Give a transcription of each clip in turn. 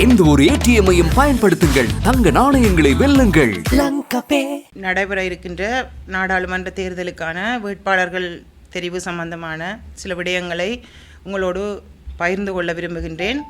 எந்த ஒரு ஏடிஎம்மையும் பயன்படுத்துங்கள். தங்க நாணயங்களை வெல்லுங்கள். நடைபெற இருக்கின்ற நாடாளுமன்ற தேர்தலுக்கான வேட்பாளர்கள் தெரிவு சம்பந்தமான சில விடயங்களை உங்களோடு பகிர்ந்து கொள்ள விரும்புகின்றேன்.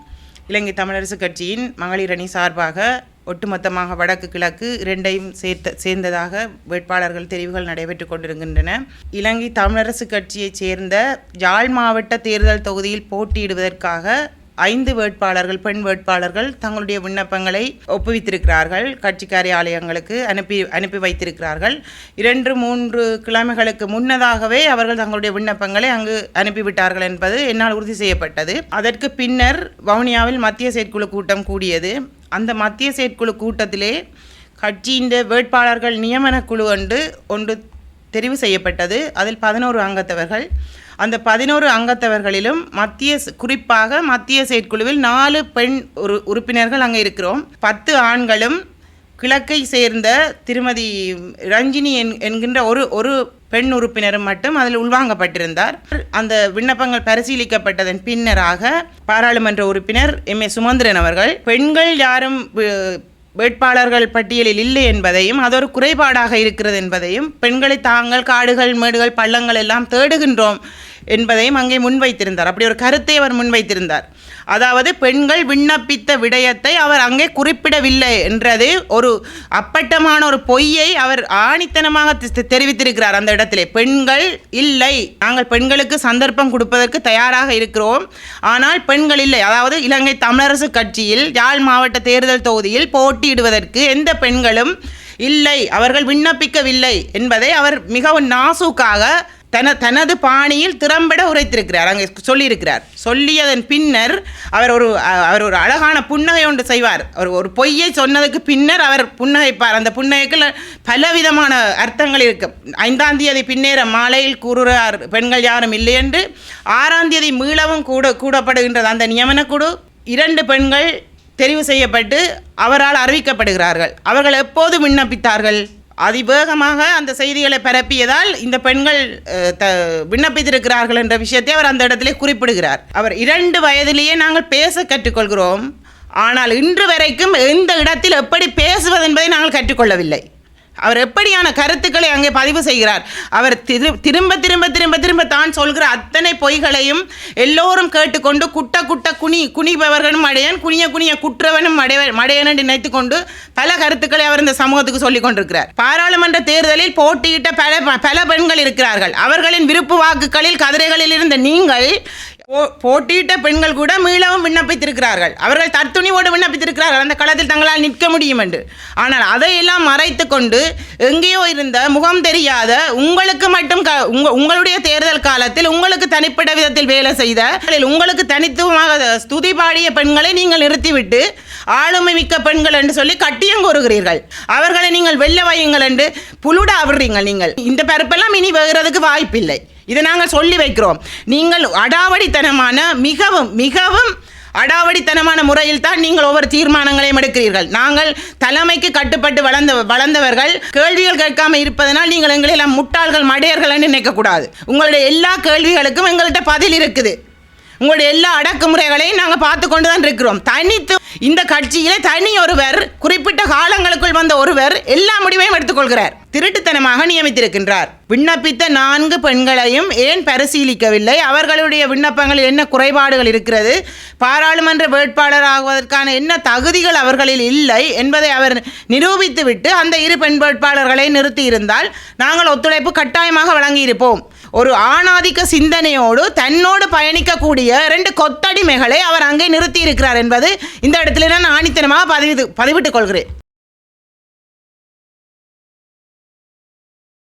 இலங்கை தமிழரசு கட்சியின் மகளிர் அணி சார்பாக ஒட்டுமொத்தமாக வடக்கு கிழக்கு இரண்டையும் சேர்த்த சேர்ந்ததாக வேட்பாளர்கள் தெரிவுகள் நடைபெற்று கொண்டிருக்கின்றன. இலங்கை தமிழரசு கட்சியைச் சேர்ந்த யாழ் மாவட்ட தேர்தல் தொகுதியில் போட்டியிடுவதற்காக ஐந்து வேட்பாளர்கள் பெண் வேட்பாளர்கள் தங்களுடைய விண்ணப்பங்களை ஒப்புவித்திருக்கிறார்கள். கட்சி காரியாலயங்களுக்கு அனுப்பி அனுப்பி வைத்திருக்கிறார்கள். இரண்டு மூன்று கிழமைகளுக்கு முன்னதாகவே அவர்கள் தங்களுடைய விண்ணப்பங்களை அங்கு அனுப்பிவிட்டார்கள் என்பது என்னால் உறுதி செய்யப்பட்டது. அதற்கு பின்னர் வவுனியாவில் மத்திய செயற்குழு கூட்டம் கூடியது. அந்த மத்திய செயற்குழு கூட்டத்திலே கட்சியின் வேட்பாளர்கள் நியமன குழு ஒன்று ஒன்று தெரிவு செய்யப்பட்டது. அதில் பதினோரு அங்கத்தவர்கள். அந்த பதினோரு அங்கத்தவர்களிலும் மத்திய குறிப்பாக மத்திய செயற்குழுவில் நாலு பெண் உறு உறுப்பினர்கள் அங்கே இருக்கிறோம். பத்து ஆண்களும் கிழக்கை சேர்ந்த திருமதி ரஞ்சினி என் என்கின்ற ஒரு ஒரு பெண் உறுப்பினரும் மட்டும் அதில் உள்வாங்கப்பட்டிருந்தார். அந்த விண்ணப்பங்கள் பரிசீலிக்கப்பட்டதன் பின்னராக பாராளுமன்ற உறுப்பினர் எம் ஏ சுமந்திரன் அவர்கள் பெண்கள் யாரும் வேட்பாளர்கள் பட்டியலில் இல்லை என்பதையும் அது ஒரு குறைபாடாக இருக்கிறது என்பதையும் பெண்களை தாங்கள் காடுகள் மேடுகள் பள்ளங்கள் எல்லாம் தேடுகின்றோம். என்பதையும் அங்கே முன்வைத்திருந்தார். அப்படி ஒரு கருத்தை அவர் முன்வைத்திருந்தார். அதாவது பெண்கள் விண்ணப்பித்த விடயத்தை அவர் அங்கே குறிப்பிடவில்லை என்றது ஒரு அப்பட்டமான ஒரு பொய்யை அவர் ஆணித்தனமாக தெரிவித்திருக்கிறார் அந்த இடத்திலே. பெண்கள் இல்லை. நாங்கள் பெண்களுக்கு சந்தர்ப்பம் கொடுப்பதற்கு தயாராக இருக்கிறோம். ஆனால் பெண்கள் இல்லை. அதாவது இலங்கை தமிழரசு கட்சியில் யாழ் மாவட்ட தேர்தல் தொகுதியில் போட்டியிடுவதற்கு எந்த பெண்களும் இல்லை. அவர்கள் விண்ணப்பிக்கவில்லை என்பதை அவர் மிகவும் நாசூக்காக தன தனது பாணியில் திறம்பட உரைத்திருக்கிறார். அங்கே சொல்லியிருக்கிறார். சொல்லியதன் பின்னர் அவர் ஒரு அவர் ஒரு அழகான புன்னகை ஒன்று செய்வார். அவர் ஒரு பொய்யை சொன்னதுக்கு பின்னர் அவர் புன்னகைப்பார். அந்த புன்னகைக்குள்ள பலவிதமான அர்த்தங்கள் இருக்கும். ஐந்தாம் தேதி பின்னேற மாலையில் கூறுகிறார் பெண்கள் யாரும் இல்லை என்று. ஆறாம் தேதி மீளவும் கூட கூடப்படுகின்றது. அந்த நியமனக்குழு இரண்டு பெண்கள் தெரிவு செய்யப்பட்டு அவரால் அறிவிக்கப்படுகிறார்கள். அவர்கள் எப்போது விண்ணப்பித்தார்கள்? அதிவேகமாக அந்த செய்திகளை பரப்பியதால் இந்த பெண்கள் த விண்ணப்பித்திருக்கிறார்கள் என்ற விஷயத்தை அவர் அந்த இடத்திலே குறிப்பிடுகிறார். அவர் இரண்டு வயதிலேயே நாங்கள் பேச கற்றுக்கொள்கிறோம். ஆனால் இன்று வரைக்கும் எந்த இடத்தில் எப்படி பேசுவது என்பதை நாங்கள் கற்றுக்கொள்ளவில்லை. அவர் எப்படியான கருத்துக்களை அங்கே பதிவு செய்கிறார்? அவர் திரு திரும்ப திரும்ப திரும்ப திரும்ப தான் சொல்கிற அத்தனை பொய்களையும் எல்லோரும் கேட்டுக்கொண்டு குட்ட குட்ட குனி குனிபவர்களும் அடையன் குனிய குனிய குற்றவனும் அடைய மடையன் என்று கொண்டு பல கருத்துக்களை அவர் இந்த சமூகத்துக்கு சொல்லிக் கொண்டிருக்கிறார். பாராளுமன்ற தேர்தலில் போட்டியிட்ட பல பல பெண்கள் இருக்கிறார்கள். அவர்களின் விருப்பு வாக்குகளில் கதிரைகளில் இருந்த நீங்கள் போட்டியிட்ட பெண்கள் கூட மீளவும் விண்ணப்பித்திருக்கிறார்கள். அவர்கள் தத்துணிவோடு விண்ணப்பித்திருக்கிறார்கள். அந்த களத்தில் தங்களால் நிற்க முடியும் என்று. ஆனால் அதையெல்லாம் மறைத்து கொண்டு எங்கேயோ இருந்த முகம் தெரியாத உங்களுக்கு மட்டும் க உங்க உங்களுடைய தேர்தல் காலத்தில் உங்களுக்கு தனிப்பட்ட விதத்தில் வேலை செய்த உங்களுக்கு தனித்துவமாக ஸ்துதி பாடிய பெண்களை நீங்கள் நிறுத்திவிட்டு ஆளுமை மிக்க பெண்கள் என்று சொல்லி கட்டியம் கூறுகிறீர்கள் அவர்களை நீங்கள் வெள்ள வையுங்கள் என்று புலுட அவர்றீங்க நீங்கள். இந்த பரப்பெல்லாம் இனி வேகிறதுக்கு வாய்ப்பில்லை. இதை நாங்கள் சொல்லி வைக்கிறோம். நீங்கள் அடாவடித்தனமான மிகவும் மிகவும் அடாவடித்தனமான முறையில் தான் நீங்கள் ஒவ்வொரு தீர்மானங்களையும் எடுக்கிறீர்கள். நாங்கள் தலைமைக்கு கட்டுப்பட்டு வளர்ந்த வளர்ந்தவர்கள் கேள்விகள் கேட்காம இருப்பதனால் நீங்கள் எங்களை எல்லாம் முட்டாள்கள் மடையர்கள் நினைக்கக்கூடாது. உங்களுடைய எல்லா கேள்விகளுக்கும் எங்கள்கிட்ட பதில் இருக்குது. உங்களுடைய எல்லா அடக்குமுறைகளையும் நாங்கள் பார்த்து கொண்டு தான் இருக்கிறோம். தனித்து இந்த கட்சியில தனி ஒருவர் குறிப்பிட்ட காலங்களுக்குள் வந்த ஒருவர் எல்லா முடிவையும் எடுத்துக்கொள்கிறார். திருட்டுத்தனமாக நியமித்திருக்கின்றார். விண்ணப்பித்த நான்கு பெண்களையும் ஏன் பரிசீலிக்கவில்லை? அவர்களுடைய விண்ணப்பங்களில் என்ன குறைபாடுகள் இருக்கிறது? பாராளுமன்ற வேட்பாளர் ஆகுவதற்கான என்ன தகுதிகள் அவர்களில் இல்லை என்பதை அவர் நிரூபித்துவிட்டு அந்த இரு பெண் வேட்பாளர்களை நிறுத்தியிருந்தால் நாங்கள் ஒத்துழைப்பு கட்டாயமாக வழங்கியிருப்போம். ஒரு ஆணாதிக்க சிந்தனையோடு தன்னோடு பயணிக்கக்கூடிய ரெண்டு கொத்தடிமைகளை அவர் அங்கே நிறுத்தி இருக்கிறார் என்பது இந்த இடத்துல நான் ஆணித்தனமாக பதிவு பதிவிட்டுக் கொள்கிறேன்.